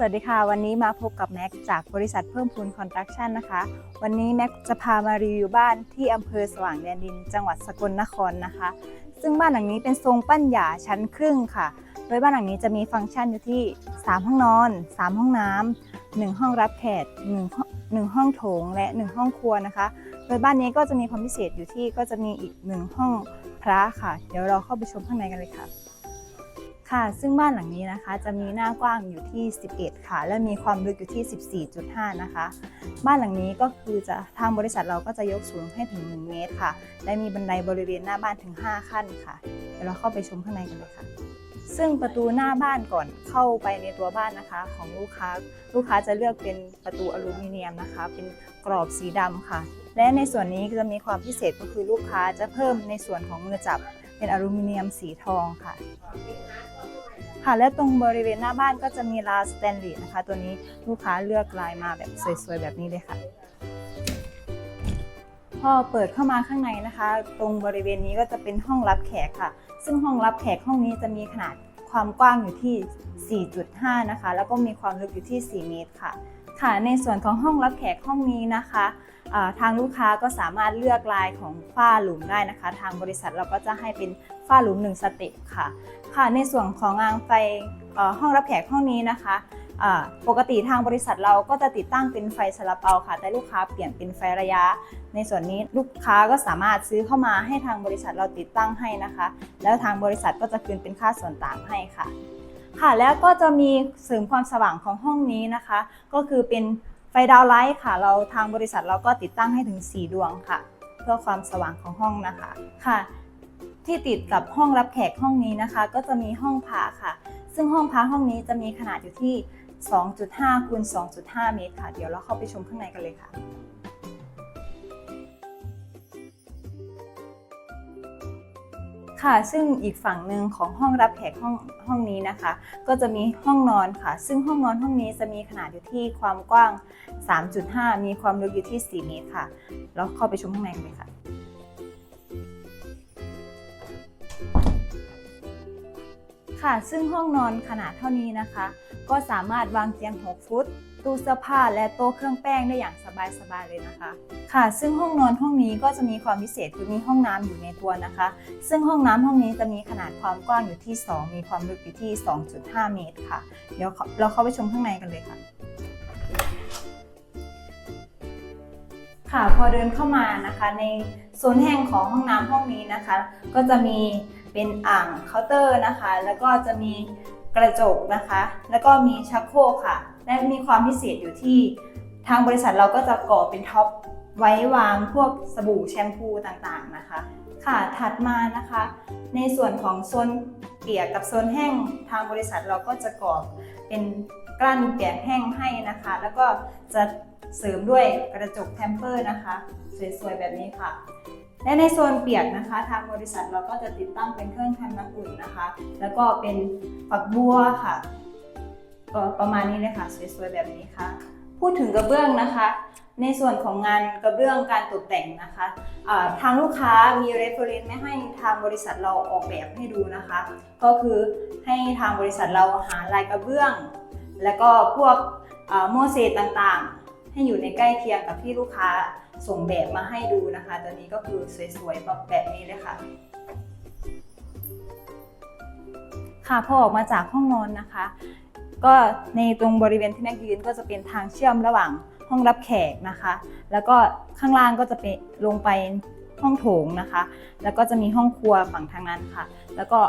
สวัสดีค่ะ วันนี้มาพบกับแม็กจากบริษัทเพิ่มพูนคอนสตรักชั่นนะคะ วันนี้แม็กจะพามารีวิวบ้านที่อำเภอสว่างแดนดิน จังหวัดสกลนครนะคะ ซึ่งบ้านหลังนี้เป็นทรงปั้นหยาชั้นครึ่งค่ะ โดยบ้านหลังนี้จะมีฟังก์ชันอยู่ที่ 3 ห้องนอน 3 ห้องน้ำ1ห้องรับแขก1ห้องหนึ่งห้องโถงและ 1 ห้องครัวนะคะ โดยบ้านนี้ก็จะมีความพิเศษอยู่ที่ก็จะมีอีก 1 ห้องพระค่ะ เดี๋ยวเราเข้าไปชมข้างในกันเลยค่ะ ค่ะ ซึ่งบ้านหลังนี้นะคะ จะมีหน้ากว้างอยู่ที่ 11 ค่ะ และมีความลึกอยู่ที่ 14.5 นะคะ บ้านหลังนี้ก็คือจะทางบริษัทเราก็จะยกสูงให้ถึง 1 เมตรค่ะ และมีบันไดบริเวณหน้าบ้านถึง 5 ขั้นค่ะ เดี๋ยวเราเข้าไปชมข้างในกันเลยค่ะ ซึ่งประตูหน้าบ้านก่อนเข้าไปในตัวบ้านนะคะ ของลูกค้า ลูกค้าจะเลือกเป็นประตูอลูมิเนียมนะคะ เป็นกรอบสีดำค่ะ และในส่วนนี้จะมีความพิเศษก็คือลูกค้าจะเพิ่มในส่วนของมือจับเป็นอลูมิเนียมสีทองค่ะ ค่ะและตรงบริเวณหน้าบ้านก็จะมีราสแตนเลสนะคะ ตัวนี้ลูกค้าเลือกลายมาแบบสวยๆ แบบนี้เลยค่ะ พอเปิดเข้ามาข้างในนะคะ ตรงบริเวณนี้ก็จะเป็นห้องรับแขกค่ะ ซึ่งห้องรับแขกห้องนี้จะมีขนาดความกว้างอยู่ที่ 4.5 นะคะ แล้วก็มีความลึกอยู่ที่ 4 เมตรค่ะ ค่ะ ในส่วนของห้องรับแขกห้องนี้นะคะ ทางลูกค้าก็สามารถเลือกลายของฝ้าหลุมได้นะคะ ทางบริษัทเราก็จะให้เป็นฝ้าหลุม 1 สเต็ปค่ะ ค่ะ ในส่วนของรางไฟห้องรับแขกห้องนี้นะคะปกติทางบริษัทเราก็จะติดตั้งเป็นไฟสลับเปาค่ะ แต่ลูกค้าเปลี่ยนเป็นไฟระยะ ในส่วนนี้ลูกค้าก็สามารถซื้อเข้ามาให้ทางบริษัทเราติดตั้งให้นะคะ แล้วทางบริษัทก็จะคืนเป็นค่าส่วนต่างให้ค่ะ ค่ะแล้วก็จะมีเสริมความสว่างของห้องนี้นะคะ ก็คือเป็น ไฟดาวไลท์ค่ะ เราทางบริษัทเราก็ติดตั้งให้ถึง 4 ดวงค่ะ เพื่อความสว่างของห้องนะคะค่ะ ที่ติดกับห้องรับแขกห้องนี้นะคะ ก็จะมีห้องพักค่ะ ซึ่งห้องพักห้องนี้จะมีขนาดอยู่ที่ 2.5คูณ2.5 เมตรค่ะ เดี๋ยวเราเข้าไปชมข้างในกันเลยค่ะ ค่ะ ซึ่งอีกฝั่งหนึ่งของห้องรับแขกห้องห้องนี้นะคะ ก็จะมีห้องนอนค่ะ ซึ่งห้องนอนห้องนี้จะมีขนาดอยู่ที่ความกว้าง 3.5 มีความลึกอยู่ที่ 4 เมตรค่ะ แล้วเข้าไปชมข้างในกันเลยค่ะค่ะ ซึ่งห้องนอนขนาดเท่านี้นะคะ ก็สามารถวางเตียง 6 ฟุต ตู้เสื้อผ้าและโต๊ะเครื่องแป้งได้อย่างสบายๆเลยนะคะ ค่ะ ซึ่งห้องนอนห้องนี้ก็จะมีความพิเศษคือมีห้องน้ำอยู่ในตัวนะคะ ซึ่งห้องน้ำห้องนี้จะมีขนาดความกว้างอยู่ที่ 2 มีความลึกอยู่ที่ 2.5 เมตรค่ะ เดี๋ยวเราเข้าไปชมข้างในกันเลยค่ะค่ะพอเดินเข้ามานะคะในโซนแห้งของห้องน้ำห้องนี้นะคะ ก็จะมีเป็นอ่างเคาน์เตอร์นะคะ แล้วก็จะมีกระจกนะคะ แล้วก็มีชักโครกค่ะ และมีความพิเศษอยู่ที่ทางบริษัทเราก็จะก่อเป็นท็อปไว้วางพวกสบู่แชมพูต่างๆนะคะ ค่ะถัดมานะคะ ในส่วนของโซนเปียกกับโซนแห้งทางบริษัทเราก็จะก่อเป็นกลั้นเปียกแห้งให้นะคะ แล้วก็จะเสริมด้วยกระจกแทมเปอร์นะคะ สวยๆแบบนี้ค่ะ และในโซนเปียกนะคะ ทางบริษัทเราก็จะติดตั้งเป็นเครื่องทำน้ำอุ่นนะคะ แล้วก็เป็นฝักบัวค่ะ ก็ประมาณนี้เลยค่ะสวยๆแบบนี้ค่ะ พูดถึงกระเบื้องนะคะ ในส่วนของงานกระเบื้องการตกแต่งนะคะอ่าทางลูกค้ามี reference ไม่ให้ทางบริษัทเราออกแบบให้ดูนะคะ ก็คือให้ทางบริษัทเราหาลายกระเบื้อง แล้วก็พวกโมเสสต่างๆ ให้อยู่ในใกล้เคียงกับที่ลูกค้าส่งแบบมาให้ดูนะคะ ตัวนี้ก็คือสวยๆแบบนี้เลยค่ะค่ะพอออกมาจากห้องนอนนะคะ ก็ในตรงบริเวณที่แม็กยืนก็จะเป็นทางเชื่อมระหว่างห้องรับแขกนะคะ แล้วก็ข้างล่างก็จะเป็นลงไปห้องโถงนะคะ แล้วก็จะมีห้องครัวฝั่งทางนั้นค่ะ แล้วก็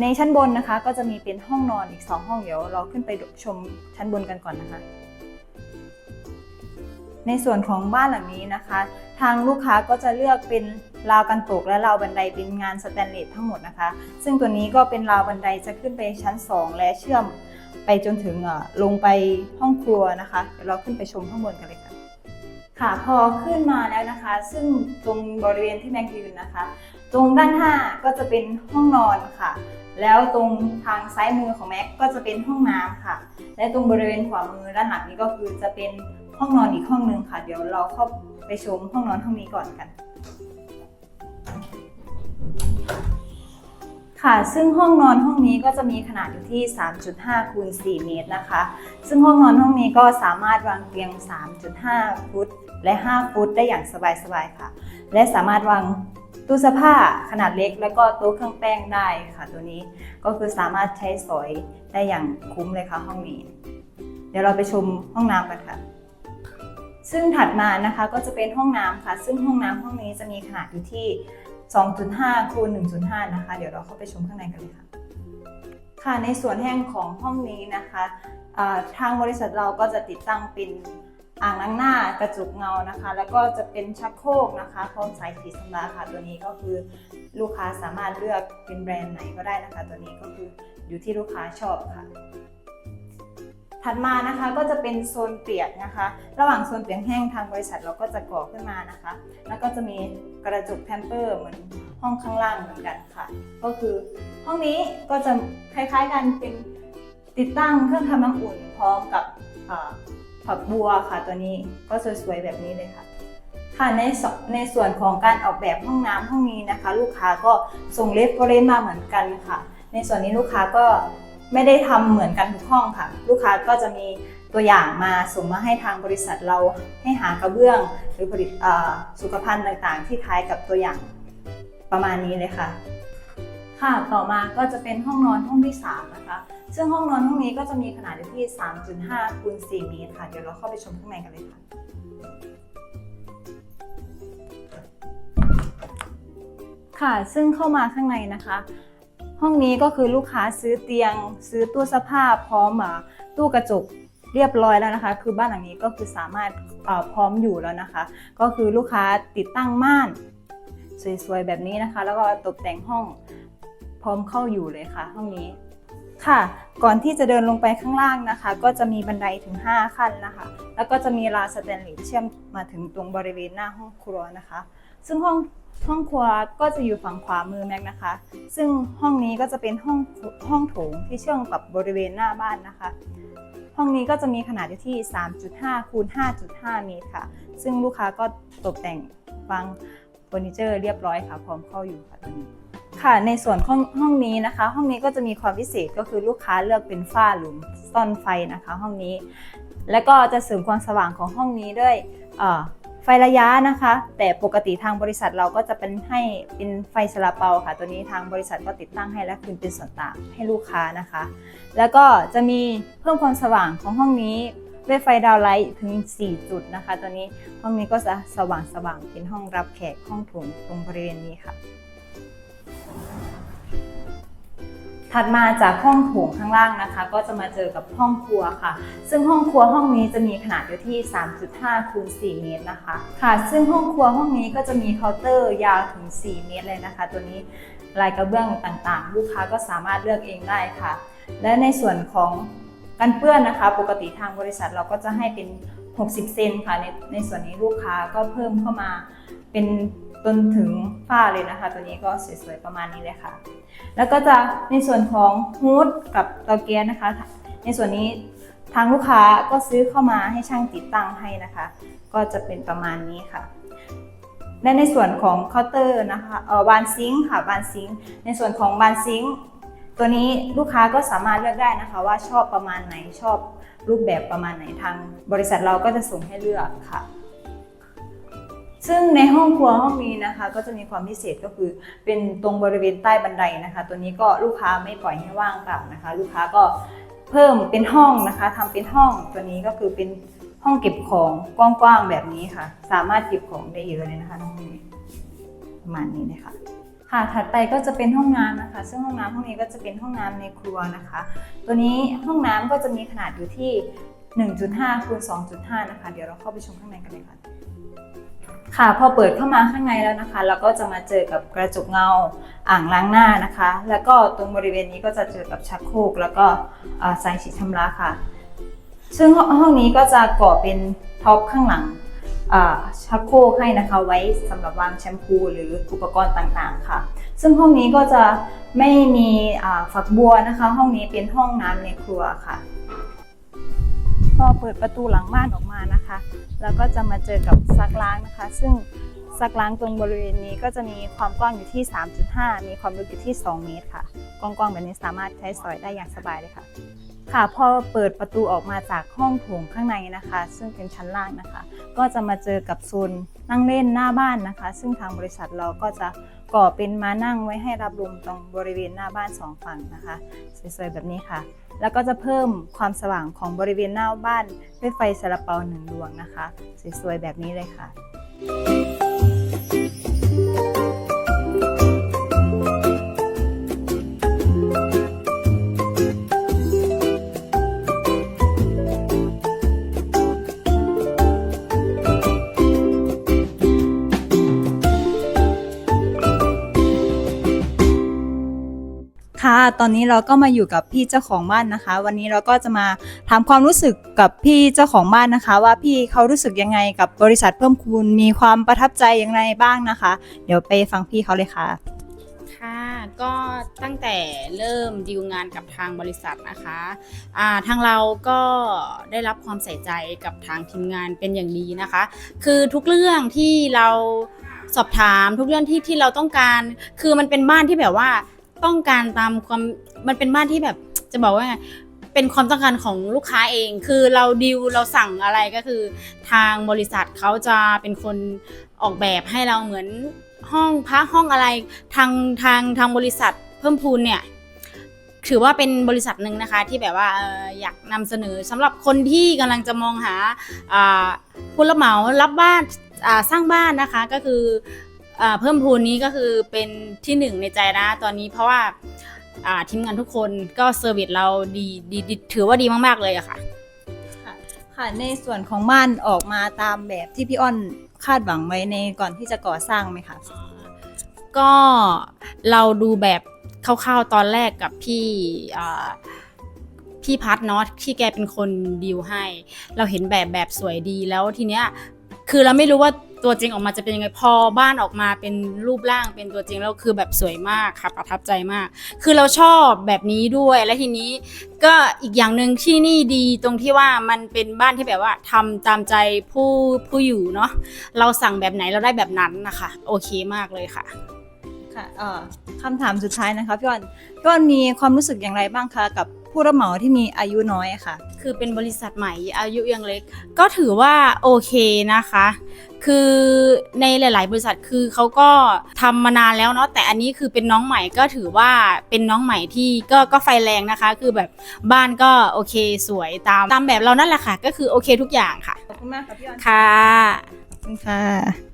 ในชั้นบนนะคะก็จะมีเป็นห้องนอนอีก 2 ห้องเดี๋ยวเราขึ้นไปชมชั้นบนกันก่อนนะคะ ในส่วนของบ้านหลังนี้นะคะ ทางลูกค้าก็จะเลือกเป็นราวกันตกและราวบันไดเป็นงานสแตนเลสทั้งหมดนะคะ ซึ่งตัวนี้ก็เป็นราวบันไดจะขึ้นไปชั้น 2 และเชื่อม ไปจนถึงอะลงไปห้องครัวนะคะเดี๋ยวเราขึ้นไปชมข้างบนกันเลยค่ะค่ะพอขึ้นมาแล้วนะคะ ซึ่งตรงบริเวณที่แม็กยืนนะคะ ตรงด้านหน้าก็จะเป็นห้องนอนค่ะ แล้วตรงทางซ้ายมือของแม็กก็จะเป็นห้องน้ำค่ะ และตรงบริเวณขวามือด้านหลังนี้ก็คือจะเป็นห้องนอนอีกห้องหนึ่งค่ะ เดี๋ยวเราเข้าไปชมห้องนอนห้องนี้ก่อนกัน ค่ะซึ่งห้องนอนห้องนี้ก็จะมีขนาดอยู่ที่ 3.5คูณ4เมตรนะคะ ซึ่งห้องนอนห้องนี้ก็สามารถวางเตียง 3.5 ฟุต และ 5 ฟุตได้อย่างสบายๆค่ะ และสามารถวางตู้เสื้อผ้าขนาดเล็ก แล้วก็โต๊ะเครื่องแป้งได้ค่ะตัวนี้ก็คือสามารถใช้สอยได้อย่างคุ้มเลยค่ะห้องนี้ เดี๋ยวเราไปชมห้องน้ำกันค่ะ ซึ่งถัดมานะคะก็จะเป็นห้องน้ำค่ะ ซึ่งห้องน้ำห้องนี้จะมีขนาดอยู่ที่ 2.5คูณ1.5 นะคะ เดี๋ยวเราเข้าไปชมข้างในกันเลยค่ะ ค่ะในส่วนแห้งของห้องนี้นะคะทางบริษัทเราก็จะติดตั้งเป็นอ่างล้างหน้ากระจุกเงานะคะ แล้วก็จะเป็นชักโครกนะคะพร้อมสายสีชำระค่ะ ตัวนี้ก็คือลูกค้าสามารถเลือกเป็นแบรนด์ไหนก็ได้นะคะ ตัวนี้ก็คืออยู่ที่ลูกค้าชอบค่ะ ถัดมานะคะก็จะเป็นโซนเปียกนะคะ ระหว่างโซนเปียกแห้งทางบริษัทเราก็จะก่อขึ้นมานะคะ แล้วก็จะมีกระจกแทมเปอร์เหมือนห้องข้างล่างเหมือนกันค่ะ ก็คือห้องนี้ก็จะคล้ายๆกันเป็นติดตั้งเครื่องทำน้ำอุ่นพร้อมกับผักบัวค่ะตัวนี้ก็สวยๆแบบนี้เลยค่ะค่ะในในส่วนของการออกแบบห้องน้ำห้องนี้นะคะ ลูกค้าก็ส่งเลฟเฟอเรนซ์มาเหมือนกันค่ะ ในส่วนนี้ลูกค้าก็ ไม่ได้ทำเหมือนกันทุกห้องค่ะ ลูกค้าก็จะมีตัวอย่างมาส่งมาให้ทางบริษัทเราให้หากระเบื้อง หรือผลิตสุขภัณฑ์ต่างๆ ที่คล้ายกับตัวอย่างประมาณนี้เลยค่ะ ค่ะต่อมาก็จะเป็นห้องนอนห้องที่3นะคะซึ่งห้องนอนห้องนี้ก็จะมีขนาดที่ 3.5คูณ4เมตรค่ะ เดี๋ยวเราเข้าไปชมข้างในกันเลยค่ะค่ะ ซึ่งเข้ามาข้างในนะคะ ห้องนี้ก็คือลูกค้าซื้อเตียง ซื้อตู้เสื้อผ้าพร้อมอ่าตู้กระจกเรียบร้อยแล้วนะคะ คือบ้านหลังนี้ก็คือสามารถพร้อมอยู่แล้วนะคะ ก็คือลูกค้าติดตั้งม่านสวยๆแบบนี้นะคะ แล้วก็ตกแต่งห้องพร้อมเข้าอยู่เลยค่ะ ห้องนี้ค่ะ ก่อนที่จะเดินลงไปข้างล่างนะคะ ก็จะมีบันไดถึง 5 ขั้นนะคะ แล้วก็จะมีราวสแตนเลสเชื่อมมาถึงตรงบริเวณหน้าห้องครัวนะคะ ซึ่งห้อง ห้องครัวก็จะอยู่ฝั่งขวามือแม็กนะคะ ซึ่งห้องนี้ก็จะเป็นห้องห้องโถงที่เชื่อมกับบริเวณหน้าบ้านนะคะ ห้องนี้ก็จะมีขนาดอยู่ที่ 3.5คูณ5.5 เมตรค่ะ ซึ่งลูกค้าก็ตกแต่งวางเฟอร์นิเจอร์เรียบร้อยค่ะ พร้อมเข้าอยู่ค่ะตรงนี้ค่ะในส่วนห้องห้องนี้นะคะ ห้องนี้ก็จะมีความพิเศษก็คือลูกค้าเลือกเป็นฝ้าหลุมซ่อนไฟนะคะ ห้องนี้ แล้วก็จะเสริมความสว่างของห้องนี้ด้วยอ่อ ไฟระยะนะคะ แต่ปกติทางบริษัทเราก็จะเป็นให้เป็นไฟสลับเปาค่ะ ตัวนี้ทางบริษัทก็ติดตั้งให้และคืนเป็นส่วนต่างให้ลูกค้านะคะ แล้วก็จะมีเพิ่มความสว่างของห้องนี้ด้วยไฟดาวไลท์ถึง 4 จุดนะคะ ตัวนี้ห้องนี้ก็จะสว่างสว่างเป็นห้องรับแขกห้องโถงตรงบริเวณนี้ค่ะ ถัดมาจากห้องโถงข้างล่างนะคะ ก็จะมาเจอกับห้องครัวค่ะ ซึ่งห้องครัวห้องนี้จะมีขนาดอยู่ที่ 3.5คูณ4เมตรนะคะ ค่ะ ซึ่งห้องครัวห้องนี้ก็จะมีเคาน์เตอร์ยาวถึง 4 เมตรเลยนะคะ ตัวนี้ลายกระเบื้องต่างๆ ลูกค้าก็สามารถเลือกเองได้ค่ะ และในส่วนของกันเปื้อนนะคะ ปกติทางบริษัทเราก็จะให้เป็น 60 เซนค่ะในในส่วนนี้ลูกค้าก็เพิ่มเข้ามาเป็น จนถึงฝ้าเลยนะคะ ตัวนี้ก็สวยๆประมาณนี้เลยค่ะ แล้วก็จะในส่วนของฮูดกับเตาแก๊สนะคะ ในส่วนนี้ทางลูกค้าก็ซื้อเข้ามาให้ช่างติดตั้งให้นะคะ ก็จะเป็นประมาณนี้ค่ะและในส่วนของเคาน์เตอร์นะคะเออบานซิงค่ะบานซิงในส่วนของบานซิงตัวนี้ลูกค้าก็สามารถเลือกได้นะคะว่าชอบประมาณไหนชอบรูปแบบประมาณไหนทางบริษัทเราก็จะส่งให้เลือกค่ะ ซึ่งในห้องครัวห้องนี้นะคะ ก็จะมีความพิเศษก็คือเป็นตรงบริเวณใต้บันไดนะคะ ตัวนี้ก็ลูกค้าไม่ปล่อยให้ว่างเปล่านะคะ ลูกค้าก็เพิ่มเป็นห้องนะคะทำเป็นห้องตัวนี้ก็คือเป็นห้องเก็บของกว้างๆแบบนี้ค่ะ สามารถเก็บของได้เยอะเลยนะคะห้องนี้ประมาณนี้เลยค่ะค่ะถัดไปก็จะเป็นห้องน้ำนะคะ ซึ่งห้องน้ำห้องนี้ก็จะเป็นห้องน้ำในครัวนะคะ ตัวนี้ห้องน้ำก็จะมีขนาดอยู่ที่ 1.5คูณ2.5 นะคะ เดี๋ยวเราเข้าไปชมข้างในกันเลยค่ะ ค่ะพอเปิดเข้ามาข้างในแล้วนะคะ เราก็จะมาเจอกับกระจกเงาอ่างล้างหน้านะคะ แล้วก็ตรงบริเวณนี้ก็จะเจอกับชักโครกแล้วก็สายฉีดชำระค่ะ ซึ่งห้องนี้ก็จะก่อเป็นท็อปข้างหลังชักโครกให้นะคะไว้สำหรับวางแชมพูหรืออุปกรณ์ต่างๆค่ะ ซึ่งห้องนี้ก็จะไม่มีฝักบัวนะคะ ห้องนี้เป็นห้องน้ำในครัวค่ะ พอเปิดประตูหลังบ้านออกมานะคะ แล้วก็จะมาเจอกับซักล้างนะคะ ซึ่งซักล้างตรงบริเวณนี้ก็จะมีความกว้างอยู่ที่ 3.5 มีความลึกอยู่ที่ 2 เมตรค่ะ กว้างๆแบบนี้สามารถใช้สอยได้อย่างสบายเลยค่ะ ค่ะพอเปิดประตูออกมาจากห้องโถงข้างในนะคะ ซึ่งเป็นชั้นล่างนะคะ ก็จะมาเจอกับโซนนั่งเล่นหน้าบ้านนะคะ ซึ่งทางบริษัทเราก็จะ ก่อเป็นมานั่งไว้ให้รับลมตรงบริเวณหน้าบ้านสองฝั่งนะคะ สวยๆแบบนี้ค่ะ แล้วก็จะเพิ่มความสว่างของบริเวณหน้าบ้านด้วยไฟซาลาเปาหนึ่งดวงนะคะ สวยๆแบบนี้เลยค่ะ ตอนนี้เราก็มาอยู่กับพี่เจ้าของบ้านนะคะ วันนี้เราก็จะมาถามความรู้สึกกับพี่เจ้าของบ้านนะคะ ว่าพี่เขารู้สึกยังไงกับบริษัทเพิ่มคูณมีความประทับใจอย่างไรบ้างนะคะ เดี๋ยวไปฟังพี่เขาเลยค่ะ ค่ะก็ตั้งแต่เริ่มดีลงานกับทางบริษัทนะคะอ่าทางเราก็ได้รับความใส่ใจกับทางทีมงานเป็นอย่างดีนะคะ คือทุกเรื่องที่เราสอบถามทุกเรื่องที่ที่เราต้องการ คือมันเป็นบ้านที่แบบว่า ต้องการตามความมันเป็นบ้านที่แบบจะบอกว่าไงเป็นความต้องการของลูกค้าเอง คือเราดิวเราสั่งอะไรก็คือ ทางบริษัทเขาจะเป็นคนออกแบบให้เราเหมือนห้องพักห้องอะไรทางทางทางบริษัทเพิ่มพูนเนี่ยถือว่าเป็นบริษัทหนึ่งนะคะที่แบบว่าอออยากนำเสนอสำหรับคนที่กำลังจะมองหาผู้รับเหมารับบ้านสร้างบ้านนะคะก็คือ เพิ่มพูนนี้ก็คือเป็นที่หนึ่งในใจนะตอนนี้เพราะว่าอ่าทีมงานทุกคนก็เซอร์วิสเราดีดีดีถือว่าดีมาก ๆ เลยอะค่ะ ค่ะ ในส่วนของบ้านออกมาตามแบบที่พี่อ้อนคาดหวังไว้ในก่อนที่จะก่อสร้างไหมคะก็เราดูแบบคร่าวๆตอนแรกกับพี่อ่าพี่พัทเนาะที่แกเป็นคนดีลให้ เราเห็นแบบแบบสวยดีแล้วทีเนี้ยคือเราไม่รู้ว่า ตัวจริงออกมาจะเป็นยังไงพอบ้านออกมาเป็นรูปร่างเป็นตัวจริงแล้วคือแบบสวยมากค่ะประทับใจมาก คือเราชอบแบบนี้ด้วยและทีนี้ก็อีกอย่างหนึ่งที่นี่ดีตรงที่ว่ามันเป็นบ้านที่แบบว่าทำตามใจผู้ผู้อยู่เนาะเราสั่งแบบไหนเราได้แบบนั้นนะคะ โอเคมากเลยค่ะค่ะเอ่อคำถามสุดท้ายนะคะพี่อ้อนพี่อ้อนมีความรู้สึกอย่างไรบ้างคะกับผู้รับเหมาที่มีอายุน้อยอะค่ะ คือเป็นบริษัทใหม่อายุยังเล็ก ก็ถือว่าโอเคนะคะ คือในหลาย ๆ บริษัทคือเขาก็ทำมานานแล้วเนาะแต่อันนี้คือเป็นน้องใหม่ก็ถือว่าเป็นน้องใหม่ที่ก็ก็ไฟแรงนะคะ คือแบบบ้านก็โอเคสวยตามตามแบบเรานั่นแหละค่ะ ก็คือโอเคทุกอย่างค่ะขอบคุณมากค่ะพี่อ้อนค่ะขอบคุณค่ะ